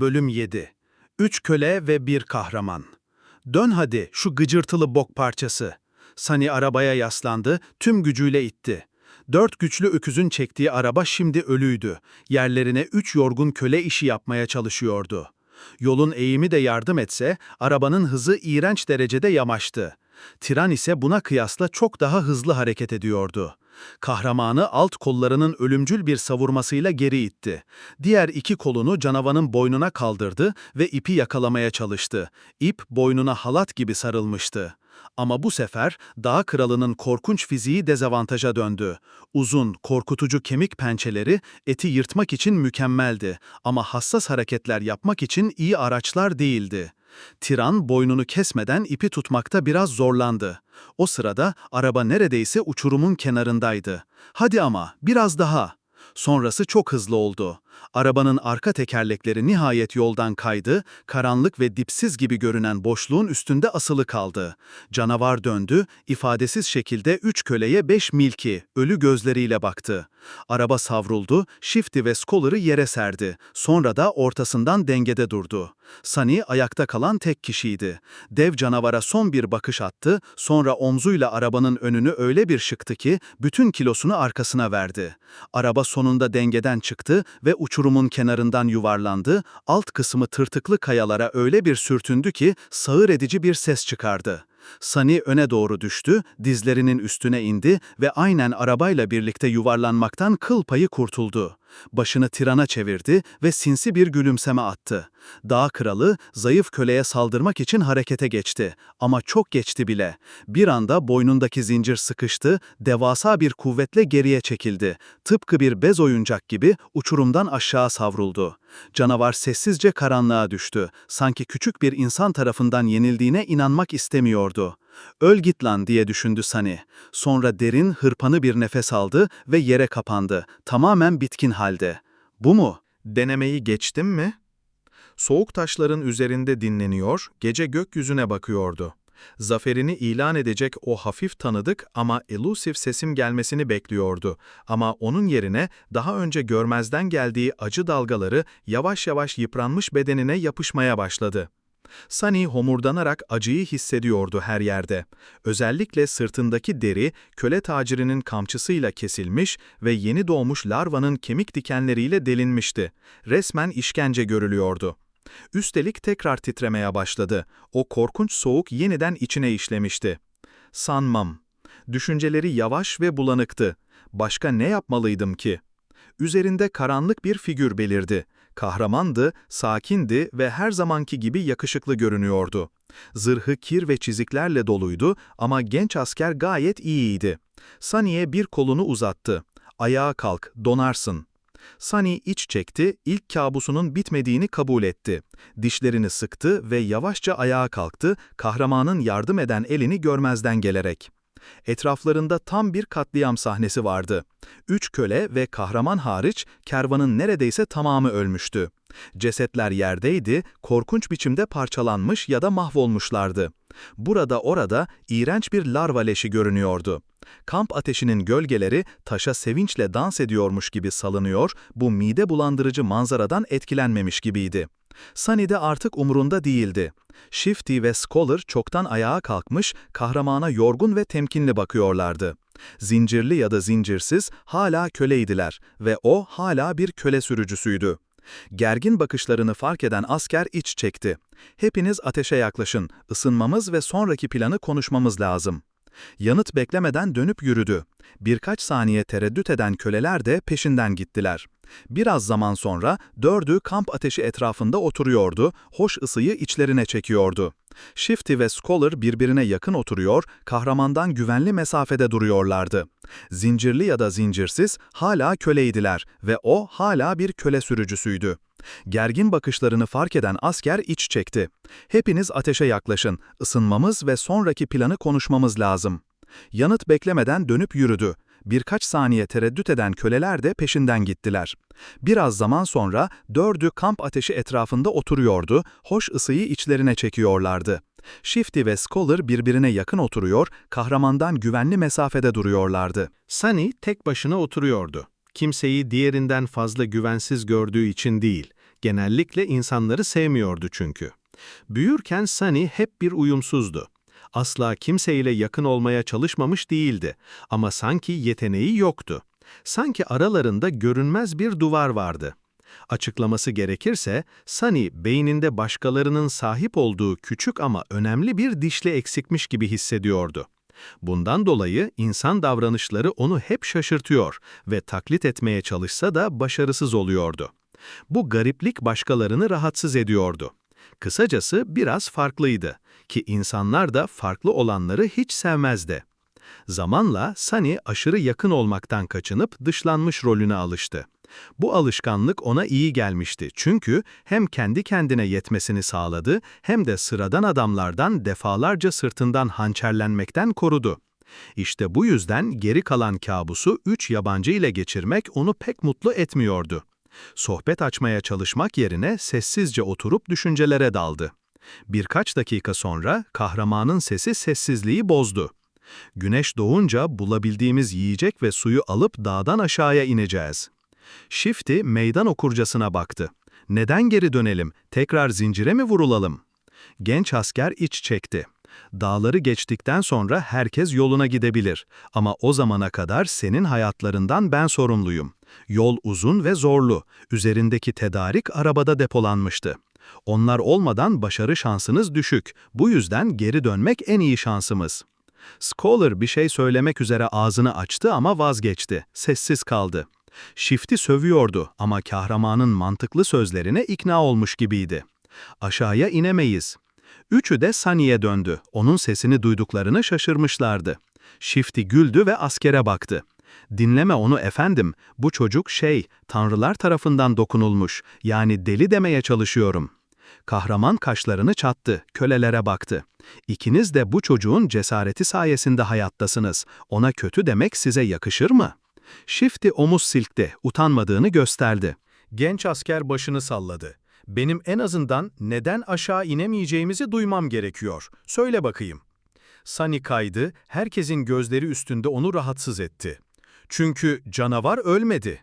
Bölüm 7 Üç köle ve bir kahraman. Dön hadi şu gıcırtılı bok parçası. Sani arabaya yaslandı, tüm gücüyle itti. Dört güçlü öküzün çektiği araba şimdi ölüydü. Yerlerine üç yorgun köle işi yapmaya çalışıyordu. Yolun eğimi de yardım etse, arabanın hızı iğrenç derecede yamaçtı. Tiran ise buna kıyasla çok daha hızlı hareket ediyordu. Kahramanı alt kollarının ölümcül bir savurmasıyla geri itti. Diğer iki kolunu canavanın boynuna kaldırdı ve ipi yakalamaya çalıştı. İp boynuna halat gibi sarılmıştı. Ama bu sefer dağ kralının korkunç fiziği dezavantaja döndü. Uzun, korkutucu kemik pençeleri eti yırtmak için mükemmeldi ama hassas hareketler yapmak için iyi araçlar değildi. Tiran boynunu kesmeden ipi tutmakta biraz zorlandı. O sırada araba neredeyse uçurumun kenarındaydı. Hadi ama biraz daha. Sonrası çok hızlı oldu. Arabanın arka tekerlekleri nihayet yoldan kaydı, karanlık ve dipsiz gibi görünen boşluğun üstünde asılı kaldı. Canavar döndü, ifadesiz şekilde üç köleye beş milki, ölü gözleriyle baktı. Araba savruldu, Shifty ve Scholar'ı yere serdi. Sonra da ortasından dengede durdu. Sunny ayakta kalan tek kişiydi. Dev canavara son bir bakış attı, sonra omzuyla arabanın önünü öyle bir şıktı ki bütün kilosunu arkasına verdi. Araba sonunda dengeden çıktı ve uçurumun kenarından yuvarlandı, alt kısmı tırtıklı kayalara öyle bir sürtündü ki sağır edici bir ses çıkardı. Sani öne doğru düştü, dizlerinin üstüne indi ve aynen arabayla birlikte yuvarlanmaktan kıl payı kurtuldu. Başını tirana çevirdi ve sinsi bir gülümseme attı. Dağ kralı zayıf köleye saldırmak için harekete geçti ama çok geçti bile. Bir anda boynundaki zincir sıkıştı, devasa bir kuvvetle geriye çekildi. Tıpkı bir bez oyuncak gibi uçurumdan aşağı savruldu. Canavar sessizce karanlığa düştü. Sanki küçük bir insan tarafından yenildiğine inanmak istemiyordu. Öl git lan diye düşündü Sani. Sonra derin, hırpanı bir nefes aldı ve yere kapandı. Tamamen bitkin halde. Bu mu? Denemeyi geçtim mi? Soğuk taşların üzerinde dinleniyor, gece gökyüzüne bakıyordu. Zaferini ilan edecek o hafif tanıdık ama elusif sesim gelmesini bekliyordu. Ama onun yerine daha önce görmezden geldiği acı dalgaları yavaş yavaş yıpranmış bedenine yapışmaya başladı. Sunny homurdanarak acıyı hissediyordu her yerde. Özellikle sırtındaki deri köle tacirinin kamçısıyla kesilmiş ve yeni doğmuş larvanın kemik dikenleriyle delinmişti. Resmen işkence görülüyordu. Üstelik tekrar titremeye başladı. O korkunç soğuk yeniden içine işlemişti. Sanmam. Düşünceleri yavaş ve bulanıktı. Başka ne yapmalıydım ki? Üzerinde karanlık bir figür belirdi. Kahramandı, sakindi ve her zamanki gibi yakışıklı görünüyordu. Zırhı kir ve çiziklerle doluydu ama genç asker gayet iyiydi. Sunny'e bir kolunu uzattı. Ayağa kalk, donarsın. Sunny iç çekti, ilk kabusunun bitmediğini kabul etti. Dişlerini sıktı ve yavaşça ayağa kalktı, kahramanın yardım eden elini görmezden gelerek. Etraflarında tam bir katliam sahnesi vardı. Üç köle ve kahraman hariç kervanın neredeyse tamamı ölmüştü. Cesetler yerdeydi, korkunç biçimde parçalanmış ya da mahvolmuşlardı. Burada orada iğrenç bir larva leşi görünüyordu. Kamp ateşinin gölgeleri taşa sevinçle dans ediyormuş gibi salınıyor, bu mide bulandırıcı manzaradan etkilenmemiş gibiydi. Sunny de artık umurunda değildi. Shifty ve Scholar çoktan ayağa kalkmış, kahramana yorgun ve temkinli bakıyorlardı. Zincirli ya da zincirsiz hala köleydiler ve o hala bir köle sürücüsüydü. Gergin bakışlarını fark eden asker iç çekti. Hepiniz ateşe yaklaşın, ısınmamız ve sonraki planı konuşmamız lazım. Yanıt beklemeden dönüp yürüdü. Birkaç saniye tereddüt eden köleler de peşinden gittiler. Biraz zaman sonra dördü kamp ateşi etrafında oturuyordu, hoş ısıyı içlerine çekiyordu. Shifty ve Scholar birbirine yakın oturuyor, kahramandan güvenli mesafede duruyorlardı. Zincirli ya da zincirsiz hala köleydiler ve o hala bir köle sürücüsüydü. Gergin bakışlarını fark eden asker iç çekti. Hepiniz ateşe yaklaşın, ısınmamız ve sonraki planı konuşmamız lazım. Yanıt beklemeden dönüp yürüdü. Birkaç saniye tereddüt eden köleler de peşinden gittiler. Biraz zaman sonra dördü kamp ateşi etrafında oturuyordu, hoş ısıyı içlerine çekiyorlardı. Shifty ve Scholar birbirine yakın oturuyor, kahramandan güvenli mesafede duruyorlardı. Sunny tek başına oturuyordu. Kimseyi diğerinden fazla güvensiz gördüğü için değil, Genellikle insanları sevmiyordu çünkü. Büyürken Sunny hep bir uyumsuzdu. Asla kimseyle yakın olmaya çalışmamış değildi ama sanki yeteneği yoktu. Sanki aralarında görünmez bir duvar vardı. Açıklaması gerekirse, Sunny beyninde başkalarının sahip olduğu küçük ama önemli bir dişli eksikmiş gibi hissediyordu. Bundan dolayı insan davranışları onu hep şaşırtıyor ve taklit etmeye çalışsa da başarısız oluyordu. Bu gariplik başkalarını rahatsız ediyordu. Kısacası biraz farklıydı ki insanlar da farklı olanları hiç sevmezdi. Zamanla Sunny aşırı yakın olmaktan kaçınıp dışlanmış rolüne alıştı. Bu alışkanlık ona iyi gelmişti çünkü hem kendi kendine yetmesini sağladı hem de sıradan adamlardan defalarca sırtından hançerlenmekten korudu. İşte bu yüzden geri kalan kabusu üç yabancı ile geçirmek onu pek mutlu etmiyordu. Sohbet açmaya çalışmak yerine sessizce oturup düşüncelere daldı. Birkaç dakika sonra kahramanın sesi sessizliği bozdu. Güneş doğunca bulabildiğimiz yiyecek ve suyu alıp dağdan aşağıya ineceğiz. Shifty meydan okurcasına baktı. Neden geri dönelim, tekrar zincire mi vurulalım? Genç asker iç çekti. Dağları geçtikten sonra herkes yoluna gidebilir ama o zamana kadar senin hayatlarından ben sorumluyum. Yol uzun ve zorlu, üzerindeki tedarik arabada depolanmıştı. Onlar olmadan başarı şansınız düşük, bu yüzden geri dönmek en iyi şansımız. Scholar bir şey söylemek üzere ağzını açtı ama vazgeçti, sessiz kaldı. Shift'i sövüyordu ama kahramanın mantıklı sözlerine ikna olmuş gibiydi. Aşağıya inemeyiz. Üçü de Sunny'e döndü. Onun sesini duyduklarını şaşırmışlardı. Shifty güldü ve askere baktı. Dinleme onu efendim, bu çocuk şey, tanrılar tarafından dokunulmuş, yani deli demeye çalışıyorum. Kahraman kaşlarını çattı, kölelere baktı. İkiniz de bu çocuğun cesareti sayesinde hayattasınız. Ona kötü demek size yakışır mı? Shifty omuz silkti, utanmadığını gösterdi. Genç asker başını salladı. Benim en azından neden aşağı inemeyeceğimizi duymam gerekiyor. Söyle bakayım. Sunny kaydı, herkesin gözleri üstünde onu rahatsız etti. Çünkü canavar ölmedi.